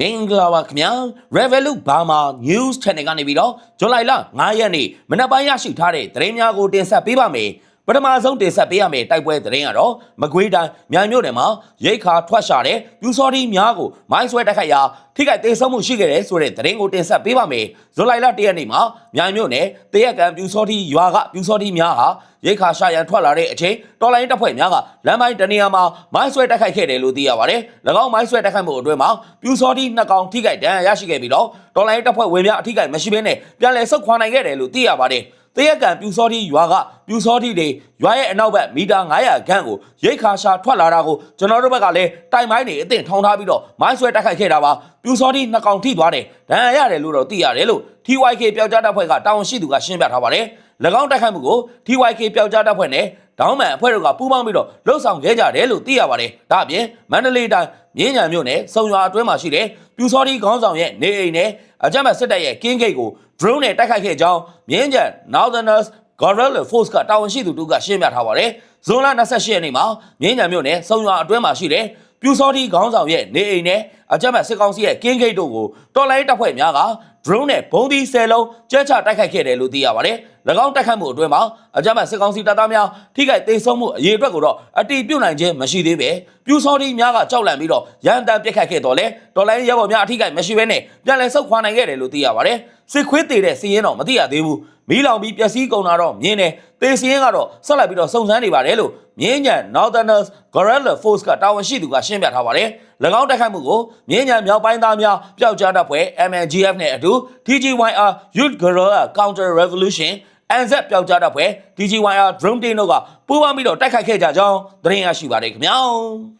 မင်္ဂလာပါခင်ဗျာ Revolut Burma News Channel ကနေပြီးတော့ဇွန်လ9ရက်နေ့မနက်ပိုင်းရရှိထားတဲ့သတင်းများကိုတင်ဆက်ပေးပါမယ် ပထမဆုံးတင်ဆက်ပေးရမယ့်တိုက်ပွဲသတင်းကတော့မကွေးတိုင်းမြိုင်မြို့နယ်မှာရိတ်ခါထွက်ရှာတဲ့ပြူစော်ဒီများကိုမိုင်းဆွဲတိုက်ခိုက်ရာထိခိုက်ဒေဆုံးမှုရှိခဲ့တဲ့ဆိုတဲ့သတင်းကိုတင်ဆက်ပေးပါမယ်ဇွန်လ1ရက်နေ့မှာမြိုင်မြို့နယ်တရက်ကံပြူစော်ဒီရွာကပြူစော်ဒီများဟာရိတ်ခါရှာရန်ထွက်လာတဲ့အချိန်တော်လိုင်းတပ်ဖွဲ့များကလမ်းပိုင်းတနေရာမှာမိုင်းဆွဲတိုက်ခိုက်ခဲ့တယ်လို့သိရပါတယ်၎င်းမိုင်းဆွဲတိုက်ခိုက်မှုအတွင်းမှာပြူစော်ဒီနှစ်ကောင်ထိခိုက်ဒဏ်ရာရရှိခဲ့ပြီးတော့တော်လိုင်းတပ်ဖွဲ့ဝင်များအထိခိုက်မရှိဘဲနဲ့ပြန်လည်ဆုတ်ခွာနိုင်ခဲ့တယ်လို့သိရပါတယ် တရက်ကံပြူစောတိရွာကပြူစောတိတွေရွာရဲ့အနောက်ဘက်မီတာ900ခန့်ကိုရိတ်ခါရှာထွက်လာတာကိုကျွန်တော်တို့ဘက်ကလည်းတိုင်မိုင်းတွေအသင့်ထောင်ထားပြီးတော့မိုင်းဆွဲတိုက်ခိုက်ခဲ့တာပါပြူစောတိနှစ်ကောင်ထိသွားတယ်ဒဏ်ရာရတယ်လို့တော့သိရတယ်လို့ TYK ပျောက်ကြားတပ်ဖွဲ့ကတာဝန်ရှိသူကရှင်းပြထားပါတယ်၎င်းတိုက်ခိုက်မှုကို TYK ပျောက်ကြားတပ်ဖွဲ့နဲ့ဒေါင်းမန်အဖွဲ့တို့ကပူးပေါင်းပြီးတော့လှုပ်ဆောင်ခဲ့ကြတယ်လို့သိရပါတယ်ဒါအပြင်မန္တလေးတိုင်းမြင်းညံမြို့နယ်စုံရွာအတွင်းမှာရှိတဲ့ပြူစောတိခေါင်းဆောင်ရဲ့နေအိမ်နဲ့အကြမ်းဖက်စစ်တပ်ရဲ့ကင်းဂိတ်ကို drone နဲ့တိုက်ခိုက်ခဲ့ကြောင်းမြင်းညံ Northerners Guerrilla Force ကတာဝန်ရှိသူတို့ကရှင်းပြထားပါတယ်။ဇွန်လ28ရက်နေ့မှာမြင်းညံမြို့နယ်စုံရွာအတွင်းမှာရှိတဲ့ပြူစောတိခေါင်းဆောင်ရဲ့နေအိမ်နဲ့အကြမ်းဖက်စစ်ကောင်စီရဲ့ကင်းဂိတ်တို့ကိုတော်လိုင်းတပ်ဖွဲ့များက drone နဲ့ဘုံဒီ10လုံးကျဲချတိုက်ခိုက်ခဲ့တယ်လို့သိရပါတယ်။၎င်းတိုက်ခိုက်မှုအတွင်းမှာအကြမ်းဖက်စစ်ကောင်စီတပ်သားများထိခိုက်ဒေဆုံးမှုအရေးအတွက်ကိုတော့အတိပြုတ်နိုင်ခြင်းမရှိသေးပဲပြူစောတိများကကြောက်လန့်ပြီးတော့ရန်တမ်းပစ်ခတ်ခဲ့တော့လေတော်လိုင်းရဲဘော်များအထိခိုက်မရှိဘဲနဲ့ပြန်လည်ဆုတ်ခွာနိုင်ခဲ့တယ်လို့သိရပါတယ်။စစ်ခွေးသေးတဲ့စီးရင်တော့မသိရသေးဘူး။မီးလောင်ပြီးပျက်စီးကုန်တာတော့မြင်တယ်။သေစီရင်ကတော့ဆက်လက်ပြီးတော့စုံစမ်းနေပါတယ်လို့မြင်းညံ Northerners Guerrilla Force ကတာဝန်ရှိသူကရှင်းပြထားပါတယ်။၎ င်းတိုက်ခိုက်မှုကိုမြင်းညံမြောက်ပိုင်းသားများပျောက်ကြားတပ်ဖွဲ့ MNGF နဲ့အတူ TGYR Youth Guerrilla Counter Revolution NZ ပျောက်ကြားတပ်ဖွဲ့ TGYR Drone Team တို့ကပူးပေါင်းပြီးတော့တိုက်ခိုက်ခဲ့ကြကြောင်းသတင်းရရှိပါတယ်ခင်ဗျာ။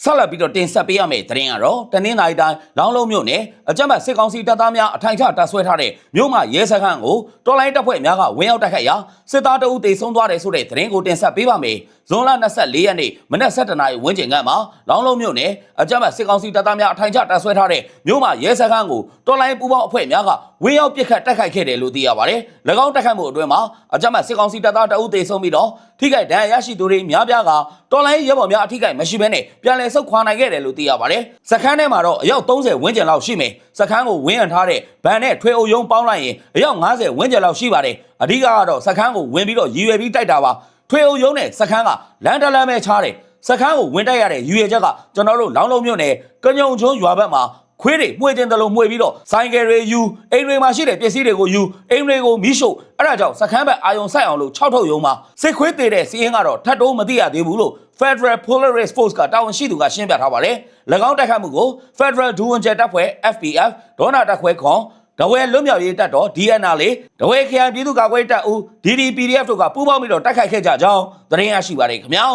ဆက်လက်ပြီးတော့တင်ဆက်ပေးရမယ့်သတင်းကတော့တနင်္လာရီတိုင်းလောင်းလုံးမြို့နယ်အကြမ်းဖက်စစ်ကောင်စီတပ်သားများအထိုင်ချတပ်ဆွဲထားတဲ့မြို့မရဲစခန်းကိုတော်လိုင်းတပ်ဖွဲ့များကဝင်ရောက်တိုက်ခိုက်ရာစစ်သားတအုပ်တေဆုံးသွားတယ်ဆိုတဲ့သတင်းကိုတင်ဆက်ပေးပါမယ်။ဇွန်လ24ရက်နေ့မနက်7:00နာရီဝန်းကျင်ကမှလောင်းလုံးမြို့နယ်အကြမ်းဖက်စစ်ကောင်စီတပ်သားများအထိုင်ချတပ်ဆွဲထားတဲ့မြို့မရဲစခန်းကိုတော်လိုင်းပူးပေါင်းအဖွဲ့များကဝင်ရောက်ပစ်ခတ်တိုက်ခိုက်ခဲ့တယ်လို့သိရပါတယ်။၎င်းတိုက်ခိုက်မှုအတွင်းမှာအကြမ်းဖက်စစ်ကောင်စီတပ်သားတအုပ်တေဆုံးပြီးတော့ထိခိုက်ဒဏ်ရာရရှိသူတွေများပြားကတော်လိုင်းရဲဘော်များအထိခိုက်မရှိဘဲနဲ့ပြန်လည်ဆုတ်ခွာနိုင်ခဲ့တယ်လို့သိရပါတယ်။စခန်းထဲမှာတော့အယောက်30ဝန်းကျင်လောက်ရှိမယ်။စခန်းကိုဝင်းရံထားတဲ့ဗန်နဲ့ထွေအုပ်ယုံပေါင်းလိုက်ရင်အယောက်90ဝန်းကျင်လောက်ရှိပါတယ်။အဓိကကတော့စခန်းကိုဝင်ပြီးတော့ရည်ရွယ်ပြီးတိုက်တာပါ။ထွေအုပ်ယုံနဲ့စခန်းကလန်တလန်ပဲချားတယ်။စခန်းကိုဝင်တိုက်ရတဲ့ရည်ရွယ်ချက်ကကျွန်တော်တို့လောင်းလုံးမြို့နယ်ကညုံချုံရွာဘက်မှာခွေးတွေမှွေတင်တယ်လို့မှွေပြီးတော့ဆိုင်ကယ်တွေယူအိမ်တွေမှာရှိတဲ့ပစ္စည်းတွေကိုယူအိမ်တွေကိုမီးရှို့အဲ့ဒါကြောင့်စခန်းဘက်အာယုံဆိုင်အောင်လို့6ထုတ်ယုံမှာစစ်ခွေးသေးတဲ့စီးရင်ကတော့ထပ်တိုးမသိရသေးဘူးလို့ Federal Polaris Force ကတာဝန်ရှိသူကရှင်းပြထားပါတယ်၎င်းတိုက်ခတ်မှုကို Federal ဒူဝန်ကျဲတပ်ဖွဲ့ FPF ဒေါနာတပ်ခွဲခွန်တဝဲလွတ်မြောက်ရေးတပ်တော် DNR လေတဝဲခရိုင်ပြည်သူ့ကာကွယ်တပ်ဦး DDPDF တို့ကပူးပေါင်းပြီးတော့တိုက်ခိုက်ခဲ့ကြကြောင်းသတင်းရရှိပါတယ်ခင်ဗျာ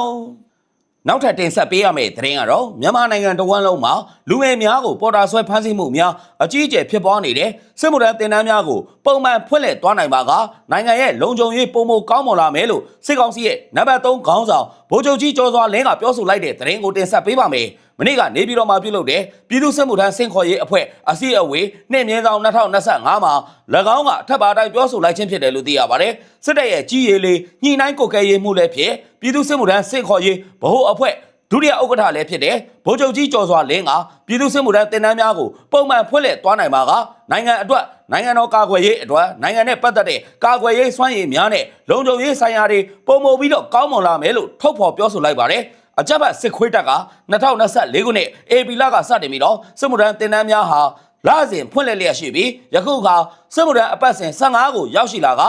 နောက်ထပ်တင်ဆက်ပေးရမယ့်သတင်းကတော့မြန်မာနိုင်ငံတဝန်းလုံးမှာလူငယ်များကိုပေါ်တာဆွဲဖမ်းဆီးမှုများအကြီးအကျယ်ဖြစ်ပေါ်နေတဲ့စစ်မှုထမ်းတင်တန်းများကိုပုံမှန်ဖွင့်လှစ်သွားနိုင်ပါကနိုင်ငံရဲ့လုံခြုံရေးပုံမကောင်းမွန်လာမယ်လို့စစ်ကောင်စီရဲ့နံပါတ်3ခေါင်းဆောင်ဗိုလ်ချုပ်ကြီးကျော်စွာလင်းကပြောဆိုလိုက်တဲ့သတင်းကိုတင်ဆက်ပေးပါမယ်။ မနေ့ကနေပြည်တော်မှာပြုလုပ်တဲ့ပြည်သူ့စစ်မှုထမ်းစင်ခေါ်ရေးအဖွဲ့အစည်းအဝေးနှစ်မြင်းဆောင်2025မှာ၎င်းကအထက်ပါတိုင်းပြောဆိုလိုက်ခြင်းဖြစ်တယ်လို့သိရပါတယ်။စစ်တပ်ရဲ့ကြီးရေးလေးညှိနှိုင်းကိုကဲရေးမှုလည်းဖြစ်ပြည်သူ့စစ်မှုထမ်းစင်ခေါ်ရေးဗဟိုအဖွဲ့ဒုတိယဥက္ကဋ္ဌလည်းဖြစ်တဲ့ဗိုလ်ချုပ်ကြီးကျော်စွာလင်းကပြည်သူ့စစ်မှုထမ်းတင်နန်းများကိုပုံမှန်ဖွင့်လှစ်သွားနိုင်ပါကနိုင်ငံအတွက်နိုင်ငံတော်ကာကွယ်ရေးအတွက်နိုင်ငံနဲ့ပတ်သက်တဲ့ကာကွယ်ရေးစွမ်းရည်များနဲ့လုံခြုံရေးဆိုင်ရာတွေပုံမပြီးတော့ကောင်းမွန်လာမယ်လို့ထုတ်ဖော်ပြောဆိုလိုက်ပါတယ် အကြမ်းဖက်စစ်ခွေးတပ်က2024ခုနှစ် AP လကစတင်ပြီးတော့စစ်မှုထမ်းတင်နန်းများဟာလစဉ်ဖွင့်လှစ်လျက်ရှိပြီးယခုအခါစစ်မှုထမ်းအပတ်စဉ်15ကိုရောက်ရှိလာက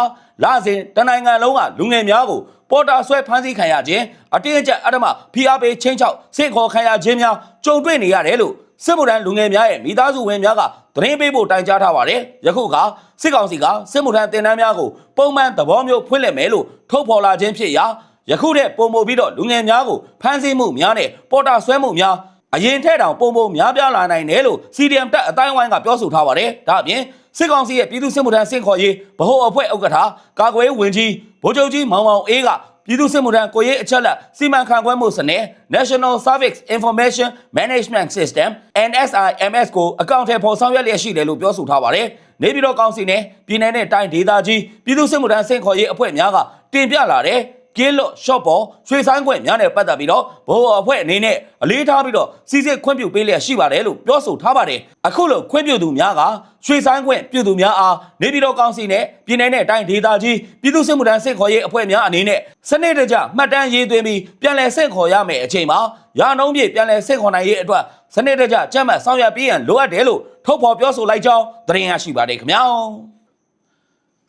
လစဉ်တနိုင်ငံလုံးကလူငယ်များကိုပေါ်တာဆွဲဖမ်းဆီးခံရခြင်းအတင်းအကျပ်အဓမ္မဖိအားပေးချင်းချောက်ဆင့်ခေါ်ခံရခြင်းများကြုံတွေ့နေရတယ်လို့စစ်မှုထမ်းလူငယ်များရဲ့မိသားစုဝင်များကသတင်းပေးဖို့တိုင်ကြားထားပါတယ်ယခုအခါစစ်ကောင်စီကစစ်မှုထမ်းတင်တန်းများကိုပုံမှန်သဘောမျိုးဖွင့်လှစ်မယ်လို့ထုတ်ဖော်လာခြင်းဖြစ်ရာ ယခုတည်းပုံမိုပြီးတော့လူငယ်များကိုဖမ်းဆီးမှုများနဲ့ပေါ်တာဆွဲမှုများအရင်ထက်တောင်ပုံပုံများပြားလာနိုင်တယ်လို့ CDM တက်အတိုင်းဝိုင်းကပြောဆိုထားပါတယ်။ဒါအပြင်စစ်ကောင်စီရဲ့ပြည်သူ့စစ်မှုထမ်းစင်ခေါ်ရေးဗဟိုအဖွဲ့ဥက္ကဋ္ဌကာကွယ်ရေးဝန်ကြီးဗိုလ်ချုပ်ကြီးမောင်မောင်အေးကပြည်သူ့စစ်မှုထမ်းကိုရေးအချက်လက်စီမံခန့်ခွဲမှုစနစ် National Service Information Management System NSIMS ကိုအကောင့်ထဲပေါ်ဆောင်ရွက်လျက်ရှိတယ်လို့ပြောဆိုထားပါတယ်။နေပြည်တော်ကောင်စီနဲ့ပြည်내နဲ့တိုင်းဒေသကြီးပြည်သူ့စစ်မှုထမ်းစင်ခေါ်ရေးအဖွဲ့များကတင်ပြလာတဲ့ ကင်းလွတ်ရှော့ပေါ်ရွှေဆိုင်ခွင့်များနဲ့ပတ်သက်ပြီးတော့ဘိုးအဖွဲ့အနေနဲ့အလေးထားပြီးတော့စီစစ်ခွင့်ပြုပေးလျက်ရှိပါတယ်လို့ပြောဆိုထားပါတယ်အခုလိုခွင့်ပြုသူများကရွှေဆိုင်ခွင့်ပြုသူများအားနေပြည်တော်ကောင်စီနဲ့ပြည်내နဲ့တိုင်းဒေသကြီးပြည်သူ့စစ်မှုထမ်းစစ်ခေါ်ရေးအဖွဲ့များအနေနဲ့စနစ်တကျမှတ်တမ်းရေးသွင်းပြီးပြန်လည်စစ်ခေါ်ရမယ်အချိန်မှာရာနှုန်းပြည့်ပြန်လည်စစ်ခေါ်နိုင်ရေးအတွက်စနစ်တကျကြက်မှတ်ဆောင်ရွက်ပေးရန်လိုအပ်တယ်လို့ထုတ်ဖော်ပြောဆိုလိုက်ကြောင်းသတင်းရရှိပါတယ်ခင်ဗျာ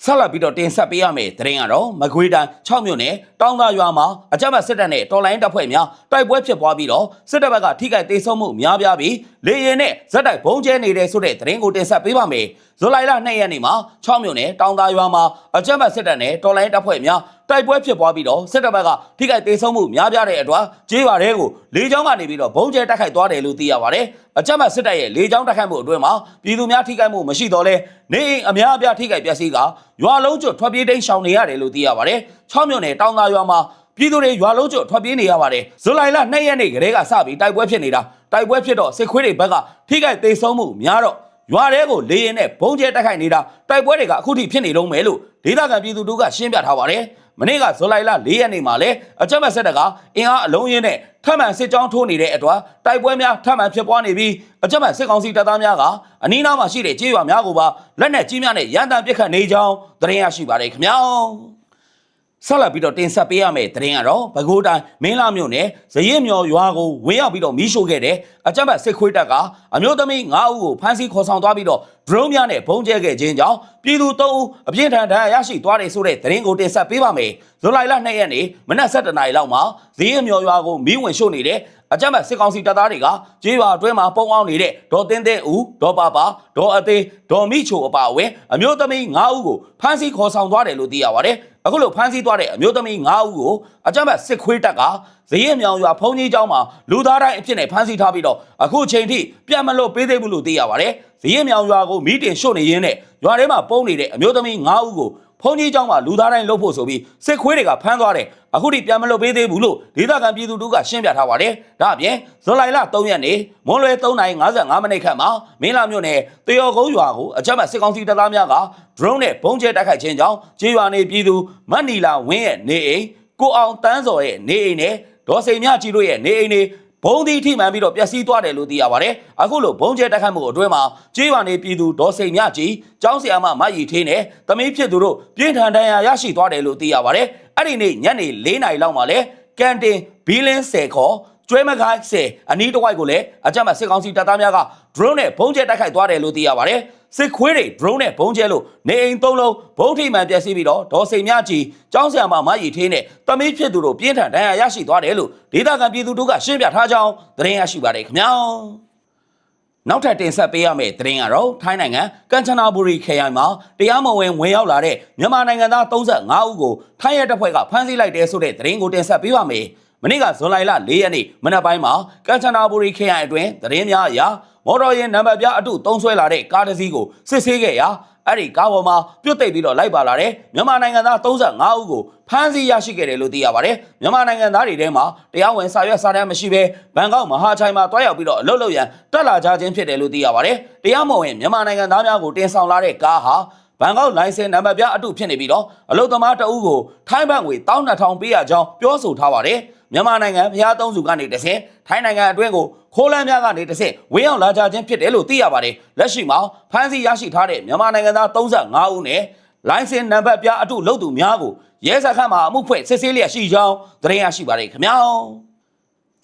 ဆက်လက်ပြီးတော့တင်ဆက်ပေးရမယ့်သတင်းကတော့မကွေးတိုင်း6မြို့နယ်တောင်သာရွာမှာအကြမ်းဖက်စစ်တပ်နဲ့တော်လိုင်းတပ်ဖွဲ့များတိုက်ပွဲဖြစ်ပွားပြီးတော့စစ်တပ်ဘက်ကထိခိုက်ဒေဆုံးမှုများပြားပြီးလေရင်နဲ့ဇက်တိုက်ဘုံကျဲနေတဲ့ဆိုတဲ့သတင်းကိုတင်ဆက်ပေးပါမယ်။ဇူလိုင်လ2ရက်နေ့မှာ6မြို့နယ်တောင်သာရွာမှာအကြမ်းဖက်စစ်တပ်နဲ့တော်လိုင်းတပ်ဖွဲ့များ တိုက်ပွဲဖြစ်ပွားပြီးတော့စစ်တပ်ဘက်ကထိခိုက်ဒေဆုံးမှုများပြားတဲ့အတွက်ကြေးပါတဲ့ကိုလေကြောင်းကနေပြီးတော့ဘုံကျဲတိုက်ခိုက်သွားတယ်လို့သိရပါတယ်။အကြမ်းဖက်စစ်တပ်ရဲ့လေကြောင်းတိုက်ခိုက်မှုအတွင်းမှာပြည်သူများထိခိုက်မှုမရှိတော့လဲနေအိမ်အများအပြားထိခိုက်ပျက်စီးကရွာလုံးကျွတ်ထွက်ပြေးတိမ်းရှောင်နေရတယ်လို့သိရပါတယ်။6မြို့နယ်တောင်သာရွာမှာပြည်သူတွေရွာလုံးကျွတ်ထွက်ပြေးနေရပါတယ်။ဇူလိုင်လ2ရက်နေ့ကလေးကစပြီးတိုက်ပွဲဖြစ်နေတာတိုက်ပွဲဖြစ်တော့စစ်ခွေးတွေဘက်ကထိခိုက်ဒေဆုံးမှုများတော့ရွာတဲကိုလေရင်နဲ့ဘုံကျဲတိုက်ခိုက်နေတာတိုက်ပွဲတွေကအခုထိဖြစ်နေတော့မယ်လို့ဒေသခံပြည်သူတို့ကရှင်းပြထားပါတယ်။ မနေ့ကဇူလိုင်လ4ရက်နေ့မှာလဲအကြမ်းဖက်စစ်တပ်ကအင်အားအလုံးရင်းနဲ့ထပ်မံစစ်ကြောင်းထိုးနေတဲ့အတွက်တိုက်ပွဲများထပ်မံဖြစ်ပွားနေပြီးအကြမ်းဖက်စစ်ကောင်စီတပ်သားများကအနီးနားမှာရှိတဲ့ကြေးရွာများကိုပါလက်နက်ကြီးများနဲ့ရန်တမ်းပစ်ခတ်နေကြောင်းသတင်းရရှိပါတယ်ခင်ဗျာ ဆက်လက်ပြီးတော့တင်ဆက်ပေးရမယ့်သတင်းကတော့ပဲခူးတိုင်းမင်းလာမြို့နယ်ဇရင်မြော်ရွာကိုဝင်ရောက်ပြီးတော့မီးရှို့ခဲ့တဲ့အကြမ်းဖက်စစ်ခွေးတပ်ကအမျိုးသမီး9ဦးကိုဖမ်းဆီးခေါ်ဆောင်သွားပြီးတော့ drone များနဲ့ဘုံကျဲခဲ့ခြင်းကြောင့်ပြည်သူ3ဦးအပြင်းထန်ဒဏ်ရာရရှိသွားတယ်ဆိုတဲ့သတင်းကိုတင်ဆက်ပေးပါမယ်။ဇူလိုင်လ2ရက်နေ့မနက်7:00နာရီလောက်မှာဇရင်မြော်ရွာကိုမီးဝင်ရှို့နေတဲ့အကြမ်းဖက်စစ်ကောင်စီတပ်သားတွေကကြေးရွာအတွင်းမှာပုံအောင်နေတဲ့ဒေါ်တင်းတင်းဦးဒေါ်ပါပါဒေါ်အသေးဒေါ်မိချိုအပါအဝင်အမျိုးသမီး9ဦးကိုဖမ်းဆီးခေါ်ဆောင်သွားတယ်လို့သိရပါတယ်။ အခုလိုဖမ်းဆီးသွားတဲ့အမျိုးသမီး9ဦးကိုအကြမ်းဖက်စစ်ခွေးတပ်ကဇရင်မြောင်ရွာဖုန်ကြီးကျောင်းမှာလူသားတိုင်းအဖြစ်နဲ့ဖမ်းဆီးထားပြီးတော့အခုချိန်ထိပြန်မလို့ပေးသေးဘူးလို့သိရပါတယ်။ဇရင်မြောင်ရွာကိုမီးတင်ရှို့နေရင်းနဲ့ရွာထဲမှာပုံနေတဲ့အမျိုးသမီး9ဦးကို ဖုန်ကြီးကျောင်းမှာလူသားတိုင်းလှုပ်ဖို့ဆိုပြီးစစ်ခွေးတွေကဖမ်းသွားတယ်အခုထိပြန်မလုပ်ပေးသေးဘူးလို့ဒေသခံပြည်သူတို့ကရှင်းပြထားပါတယ်ဒါအပြင်ဇွန်လလ3ရက်နေ့မွန်းလွဲ3:55မိနစ်ခန့်မှာမင်းလာမြို့နယ်တရော်ကုန်းရွာကိုအကြမ်းဖက်စစ်ကောင်စီတပ်သားများက drone နဲ့ဘုံကျဲတိုက်ခိုက်ခြင်းကြောင့်ကျေးရွာနေပြည်သူမတ်နီလာဝင်းရဲ့နေအိမ်ကိုအောင်တန်းစော်ရဲ့နေအိမ်နဲ့ဒေါ်စိန်မြကြီးတို့ရဲ့နေအိမ်တွေ ဘုံဒီထိမှန်ပြီးတော့ပျက်စီးသွားတယ်လို့သိရပါတယ်။အခုလိုဘုံကျဲတက်ခတ်မှုအတွင်းမှာကြေးရွာနေပြည်သူဒေါ်စိန်မြကြီးကျောင်းဆရာမမရီထင်းနဲ့တမီးဖြစ်သူတို့ပြင်းထန်ဒဏ်ရာရရှိသွားတယ်လို့သိရပါတယ်။အဲ့ဒီနေ့ညနေ၄နာရီလောက်မှာလဲကန်တင်ဘီလင်းဆယ်ခေါ် ကျွဲမခိုင်းဆယ်အနီးတစ်ဝိုက်ကိုလည်းအကြမ်းဖက်စစ်ကောင်စီတပ်သားများက drone နဲ့ဘုံကျဲတိုက်ခိုက်သွားတယ်လို့သိရပါတယ်။စစ်ခွေးတွေ drone နဲ့ဘုံကျဲလို့နေအိမ်သုံးလုံးဘုံထိမှန်ပျက်စီးပြီးတော့ဒေါ်စိန်မြကြီးကျောင်းဆရာမမရီထင်းနဲ့တမီးဖြစ်သူတို့ပြင်းထန်ဒဏ်ရာရရှိသွားတယ်လို့ဒေသခံပြည်သူတို့ကရှင်းပြထားကြောင်းသတင်းရရှိပါတယ်ခင်ဗျာ။နောက်ထပ်တင်ဆက်ပေးရမယ့်သတင်းကတော့ထိုင်းနိုင်ငံကမ်ချနာဘူရီခရိုင်မှာတရားမဝင်ဝင်ရောက်လာတဲ့မြန်မာနိုင်ငံသား35ဦးကိုထိုင်းရဲတပ်ဖွဲ့ကဖမ်းဆီးလိုက်တဲ့ဆိုတဲ့သတင်းကိုတင်ဆက်ပေးပါမယ်။ မနေ့ကဇွန်လ4ရက်နေ့မနက်ပိုင်းမှာကမ်ချနာဘူရီခရိုင်အတွင်းသတင်းများအရမော်တော်ယာဉ်နံပါတ်ပြအတုသုံးဆွဲလာတဲ့ကားတစ်စီးကိုစစ်ဆေးခဲ့ရာအဲ့ဒီကားပေါ်မှာပြုတ်သိပ်ပြီးတော့လိုက်ပါလာတဲ့မြန်မာနိုင်ငံသား35ဦးကိုဖမ်းဆီးရရှိခဲ့တယ်လို့သိရပါတယ်မြန်မာနိုင်ငံသားတွေထဲမှာတရားဝင်စာရွက်စာတမ်းမရှိဘဲဘန်ကောက်မဟာချိုင်မှာတွားရောက်ပြီးတော့အလုပ်လုပ်ရန်တက်လာကြခြင်းဖြစ်တယ်လို့သိရပါတယ်တရားမဝင်မြန်မာနိုင်ငံသားများကိုတင်ဆောင်လာတဲ့ကားဟာ ဘန်ကောက်လိုင်စင်နံပါတ်ပြအတုဖြစ်နေပြီးတော့အလုသမားတအုပ်ကိုထိုင်းဘတ်ငွေ12000ပေးရကြောင်းပြောဆိုထားပါတယ်မြန်မာနိုင်ငံဖျားသုံးစုကနေတဆင့်ထိုင်းနိုင်ငံအတွင်းကိုခိုးလမ်းများကနေတဆင့်ဝင်းအောင်လာကြခြင်းဖြစ်တယ်လို့သိရပါတယ်လက်ရှိမှာဖမ်းဆီးရရှိထားတဲ့မြန်မာနိုင်ငံသား35ဦးနဲ့လိုင်စင်နံပါတ်ပြအတုလုပ်သူများကိုရဲစခန်းမှာအမှုဖွဲ့စစ်ဆေးလျက်ရှိကြောင်းသတင်းရရှိပါတယ်ခင်ဗျာ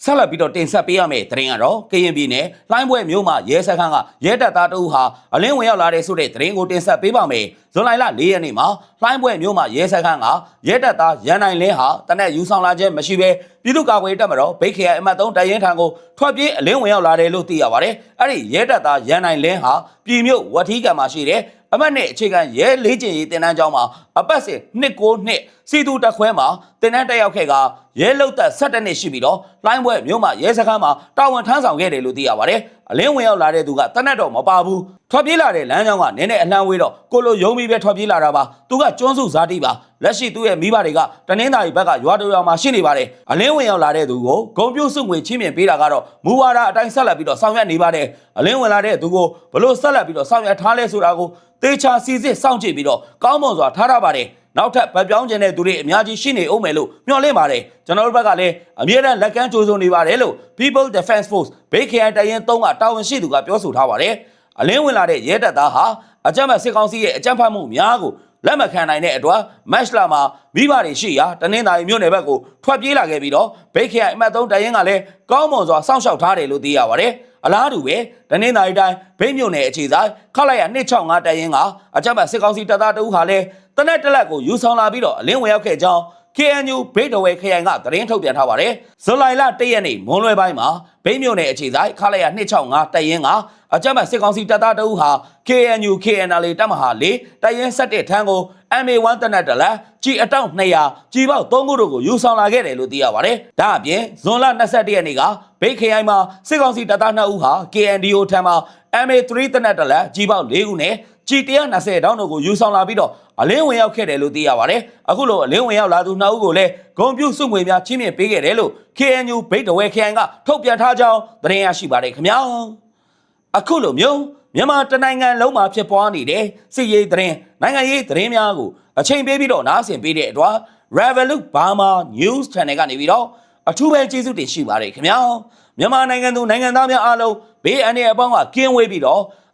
ဆက်လက်ပြီးတော့တင်ဆက်ပေးရမယ့်သတင်းကတော့ကရင်ပြည်နယ်လိုင်းပွဲမြို့မှာရဲစခန်းကရဲတပ်သားတအုပ်ဟာအလင်းဝင်ရောက်လာတဲ့ဆိုတဲ့သတင်းကိုတင်ဆက်ပေးပါမယ်။ဇွန်လ4ရက်နေ့မှာလိုင်းပွဲမြို့မှာရဲစခန်းကရဲတပ်သားရန်နိုင်လင်းဟာတနက်ယူဆောင်လာခြင်းမရှိဘဲပြည်သူ့ကာကွယ်တပ်မတော်ဗိတ်ခရိုင်အမှတ်3တရင်ထံကိုထွက်ပြေးအလင်းဝင်ရောက်လာတယ်လို့သိရပါတယ်။အဲ့ဒီရဲတပ်သားရန်နိုင်လင်းဟာပြည်မြို့ဝတ်ထီးကံမှာရှိတဲ့အမတ်နဲ့အခြေခံရဲလေးကျင်ရေးတင်တန်းကျောင်းမှာအပတ်စဉ်292နှစ် စီတူတက်ခွဲမှာတင်တန်းတက်ရောက်ခဲ့ကရဲလုတ်သက်17နှစ်ရှိပြီးတော့လိုင်းပွဲမြို့မှာရဲစခန်းမှာတာဝန်ထမ်းဆောင်ခဲ့တယ်လို့သိရပါတယ်။အလင်းဝင်ရောက်လာတဲ့သူကတနက်တော့မပါဘူး။ထွက်ပြေးလာတဲ့လမ်းကြောင်းကနည်းနည်းအနှံဝေးတော့ကိုလိုယုံပြီးပဲထွက်ပြေးလာတာပါ။သူကကျွန်းစုဇာတိပါ။လက်ရှိသူ့ရဲ့မိဘတွေကတနင်္သာရီဘက်ကရွာတော်ရွာမှာရှိနေပါတယ်။အလင်းဝင်ရောက်လာတဲ့သူကိုဂုံပြုတ်စုငွေချင်းမြင်ပေးတာကတော့မူဝါဒအတိုင်းဆက်လက်ပြီးတော့ဆောင်ရွက်နေပါတယ်။အလင်းဝင်လာတဲ့သူကိုဘလို့ဆက်လက်ပြီးတော့ဆောင်ရွက်ထားလဲဆိုတာကိုတေချာစီစစ်စောင့်ကြည့်ပြီးတော့ကောင်းမွန်စွာထားရပါတယ် နောက်ထပ်ဗတ်ပြောင်းခြင်းတဲ့သူတွေအများကြီးရှိနေအောင်မယ်လို့မျှော်လင့်ပါတယ်ကျွန်တော်တို့ဘက်ကလည်းအမြဲတမ်းလက်ကမ်းကြိုးစုံနေပါတယ်လို့ People Defense Force ဘေးခရိုင်တိုင်ရင်3ကတာဝန်ရှိသူကပြောဆိုထားပါတယ်အလင်းဝင်လာတဲ့ရဲတပ်သားဟာအကြမ်းဖက်စစ်ကောင်စီရဲ့အကြမ်းဖက်မှုများကို လက်မခံနိုင်တဲ့အတွက်မတ်လာမှာမိဘတွေရှိရာတနင်္သာရီမြို့နယ်ဘက်ကိုထွက်ပြေးလာခဲ့ပြီးတော့ဘေးခရိုင်အမှတ်3တိုင်ရင်ကလည်းကောင်းမွန်စွာစောင့်ရှောက်ထားတယ်လို့သိရပါတယ်အလားတူပဲတနင်္သာရီတိုင်းဘိတ်မြို့နယ်အခြေဆိုင်ခလိုက်ရ265တိုင်ရင်ကအကြမ်းဖက်စစ်ကောင်စီတပ်သားတအုပ်ဟာလည်းတနက်တလက်ကိုယူဆောင်လာပြီးတော့အလင်းဝင်ရောက်ခဲ့ကြောင်း KNU ဘိတ်တော်ဝဲခရိုင်ကသတင်းထုတ်ပြန်ထားပါတယ်။ဇူလိုင်လ၁ရက်နေ့မွန်းလွဲပိုင်းမှာဘိတ်မြို့နယ်အခြေဆိုင်ခလိုက်ရ265တိုင်ရင်ကအကြမ်းဖက်စစ်ကောင်စီတပ်သားတအုပ်ဟာ KNU KNL တပ်မဟာ၄တိုင်ရင်7ထန်းကို MA1 တနက်တလက်ကြီးအတောင့်200ကြီးပေါက်3ခုတို့ကိုယူဆောင်လာခဲ့တယ်လို့သိရပါတယ်။ဒါအပြင်ဇွန်လ21ရက်နေ့ကဘိတ်ခရိုင်မှာစစ်ကောင်စီတပ်သား2ဦးဟာ KNDO ထံမှာ MA3 တနက်တလက်ကြီးပေါက်4ခုနဲ့ ကြီး120 တောင်းတို့ကိုယူဆောင်လာပြီးတော့အလင်းဝင်ရောက်ခဲ့တယ်လို့သိရပါတယ်။အခုလိုအလင်းဝင်ရောက်လာသူနှစ်ဦးကိုလည်းဂုံပြုစုငွေများချင်းမြင့်ပေးခဲ့တယ်လို့ KNU ဘိတ်တော်ဝဲခရိုင်ကထုတ်ပြန်ထားကြောင်းသတင်းရရှိပါတယ်ခင်ဗျာ။အခုလိုမျိုးမြန်မာတနိုင်ငံလုံးမှာဖြစ်ပွားနေတဲ့စစ်ရေးသတင်းနိုင်ငံရေးသတင်းများကိုအချိန်ပေးပြီးတော့နားဆင်ပေးတဲ့အတွက် Revolut Burma News Channel ကနေပြီးတော့အထူးပဲကျေးဇူးတင်ရှိပါတယ်ခင်ဗျာမြန်မာနိုင်ငံသူနိုင်ငံသားများအားလုံးဘေးအန္တရာယ်အပေါင်းကကင်းဝေးပြီးတော့